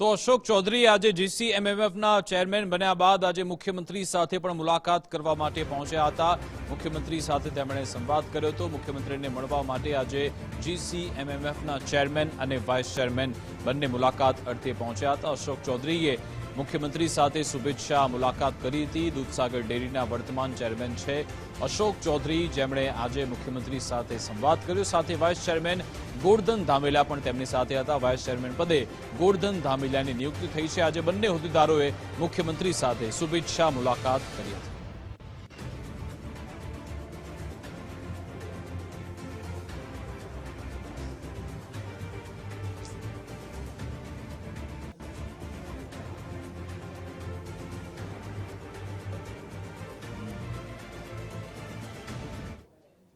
તો અશોક ચૌધરી આજે જીસીએમએમએફના ચેરમેન બન્યા બાદ આજે મુખ્યમંત્રી સાથે પણ મુલાકાત કરવા માટે પહોંચ્યા હતા. મુખ્યમંત્રી સાથે તેમણે સંવાદ કર્યો હતો. મુખ્યમંત્રીને મળવા માટે આજે જીસીએમએમએફના ચેરમેન અને વાઇસ ચેરમેન બંને મુલાકાત અર્થે પહોંચ્યા હતા. અશોક ચૌધરીએ મુખ્યમંત્રી સાથે શુભેચ્છા મુલાકાત કરી હતી. દૂધસાગર ડેરીના વર્તમાન ચેરમેન છે અશોક ચૌધરી, જેમણે આજે મુખ્યમંત્રી સાથે સંવાદ કર્યો. સાથે વાઇસ ચેરમેન ગોરધન ધામેલા પણ તેમની સાથે હતા. વાઇસ ચેરમેન પદે ગોરધન ધામેલાની નિયુક્તિ થઈ છે. આજે બંને હોદ્દેદારોએ મુખ્યમંત્રી સાથે શુભેચ્છા મુલાકાત કરી હતી.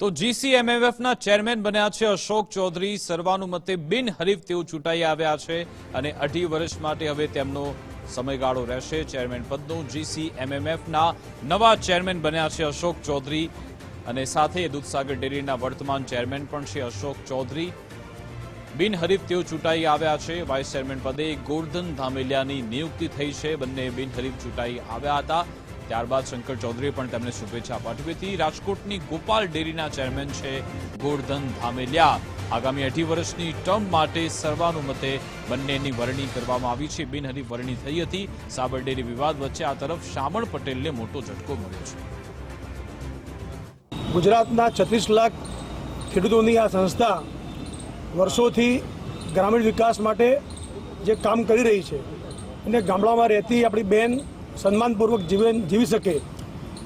તો જીસીએમએમએફના ચેરમેન બન્યા છે અશોક ચૌધરી. સર્વાનુમતે બિનહરીફ તેઓ ચૂંટાઈ આવ્યા છે અને અઢી વર્ષ માટે હવે તેમનો સમયગાળો રહેશે. ચેરમેન પદનો જીસીએમએમએફના નવા ચેરમેન બન્યા છે અશોક ચૌધરી. અને સાથે દૂધસાગર ડેરીના વર્તમાન ચેરમેન પણ છે અશોક ચૌધરી. બિનહરીફ તેઓ ચૂંટાઈ આવ્યા છે. વાઇસ ચેરમેન પદે ગોરધન ધામેલિયાની નિયુક્તિ થઈ છે. બંને બિનહરીફ ચૂંટાઈ આવ્યા હતા. ત્યારબાદ શંકર ચૌધરીએ પણ તેમને શુભેચ્છા પાઠવી હતી. રાજકોટની ગોપાલ ડેરીના ચેરમેન છે ગોરધન ધામેલિયા. આગામી અઢી વર્ષની ટર્મ માટે સર્વાનુમતે બંનેની વરણી કરવામાં આવી છે. બિનહરી વરણી થઈ હતી. સાબર ડેરી વિવાદ વચ્ચે આ તરફ શામળ પટેલને મોટો ઝટકો મળ્યો છે. ગુજરાતના છત્રીસ લાખ ખેડૂતોની આ સંસ્થા વર્ષોથી ગ્રામીણ વિકાસ માટે જે કામ કરી રહી છે અને ગામડામાં રહેતી આપણી બેન સન્માનપૂર્વક જીવન જીવી શકે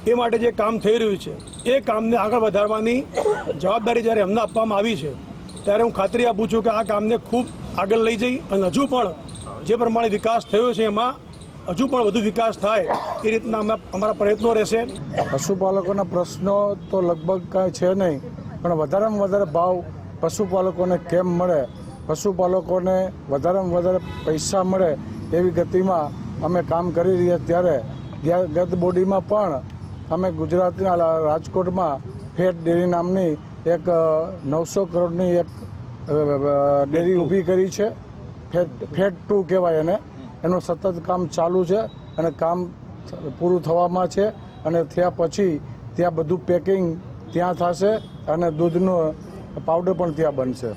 એ માટે જે કામ થઈ રહ્યું છે, એ કામને આગળ વધારવાની જવાબદારી જ્યારે એમને આપવામાં આવી છે, ત્યારે હું ખાતરી આપું છું કે આ કામને ખૂબ આગળ લઈ જઈ અને હજુ પણ જે પ્રમાણે વિકાસ થયો છે એમાં હજુ પણ વધુ વિકાસ થાય એ રીતના અમે અમારા પ્રયત્નો રહેશે. પશુપાલકોના પ્રશ્નો તો લગભગ કાંઈ છે નહીં, પણ વધારેમાં વધારે ભાવ પશુપાલકોને કેમ મળે? પશુપાલકોને વધારેમાં વધારે પૈસા મળે એવી ગતિમાં અમે કામ કરી રહ્યા ત્યારે ગત બોડીમાં પણ અમે ગુજરાતના રાજકોટમાં ફેટ ડેરી નામની એક નવસો કરોડની એક ડેરી ઊભી કરી છે. ફેટ ફેટ ટુ કહેવાય એને. એનું સતત કામ ચાલુ છે અને કામ પૂરું થવામાં છે અને થયા પછી ત્યાં બધું પેકિંગ ત્યાં થશે અને દૂધનો પાવડર પણ ત્યાં બનશે.